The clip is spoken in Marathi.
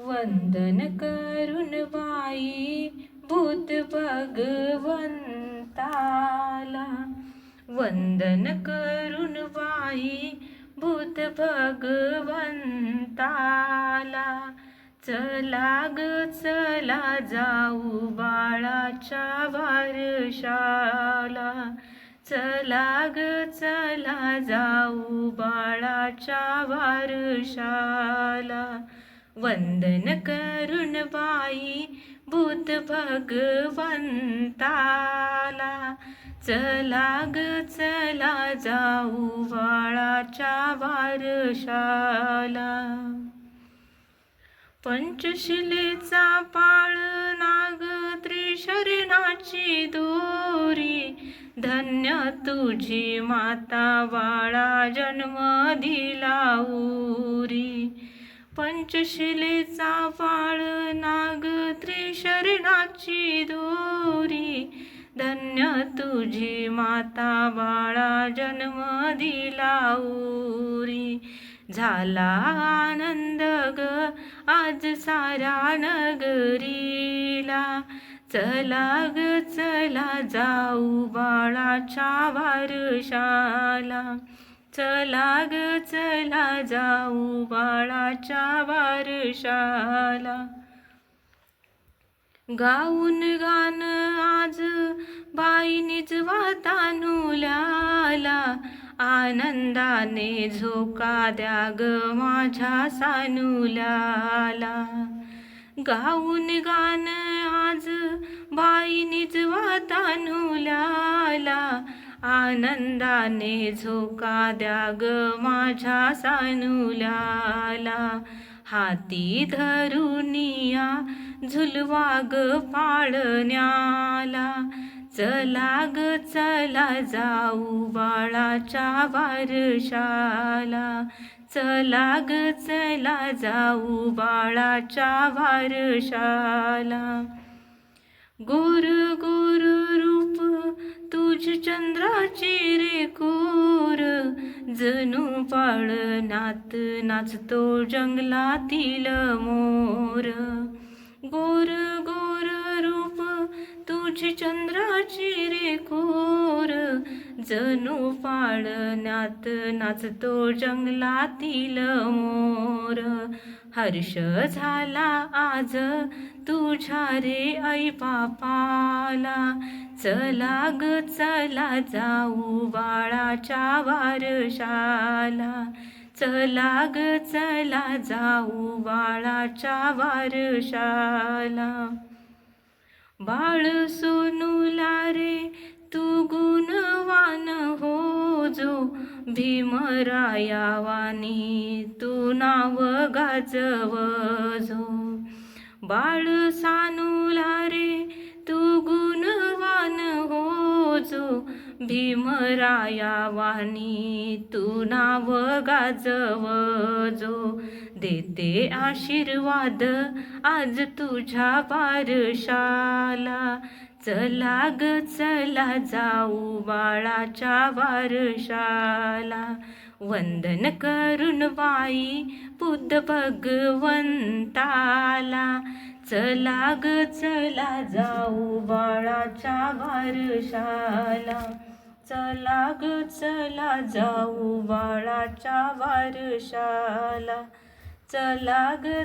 वंदन करून बाई भूत भगवंताला. वंदन करून बाई भूत भगवंताला. चला ग चला जाऊ बाळाच्या वारशाला. चला ग चला जाऊ बाळाच्या वारशाला. वंदन करून बाई भूत भगवंताला. चला ग चला जाऊ बाळाच्या वारशाला. पंचशिलेचा पाळ नाग त्रिशरणाची दोरी. धन्य तुझी माता बाळा जन्म दिला उरी. पंचशिलेचा पाळ नाग त्रिशरणाची दोरी. धन्य तुझी माता बाळा जन्म दिला उरी. झाला आनंद ग आज साऱ्या नगरीला. चला ग चला जाऊ बाळाच्या वारशाला. चला ग चला जाऊ बाळाच्या वारशाला. गाऊन गान आज बाईनीच वातानुल्याला. आनंदाने झोका द्या ग माझ्या सानुल्याला. गाऊन गान आज बाईनीच वातानुल्याला. आनंदाने झोका द्या ग माझ्या सानुल्याला हाती धरुनिया झुलवा ग पाळण्याला. चला ग चला जाऊ बाळाच्या वारशाला. चला ग चला जाऊ बाळाच्या वारशाला. गोर गोर रूप तुझ चंद्राची रे कोर जणू नात नाचतो जंगलातील मोर. गोर गोर रूप तुझी चंद्राची रे कोर जणू पाळण्यात नाचतो जंगलातील मोर. हर्ष झाला आज. तुझ्या रे आई पापाला चला ग चला जाऊ बाळाच्या वारशाला. चला ग चला जाऊ बाळाच्या वारशाला. बाळ सोनूला रे तू गुणवान हो जो भीमरायावानी नाव गाजव जो बाळ सानुला रे तू गुणवान हो जो भीमरायावानी तू नाव गाजव जो देते आशीर्वाद आज तुझ्या वारशाला चला ग चला जाऊ बाळाच्या वारशाला. वंदन करून बाई बुद्ध भगवंताला. चला ग चला जाऊ बाळाच्या वारशाला. चला ग चला जाऊ बाळाच्या वारशाला. चला ग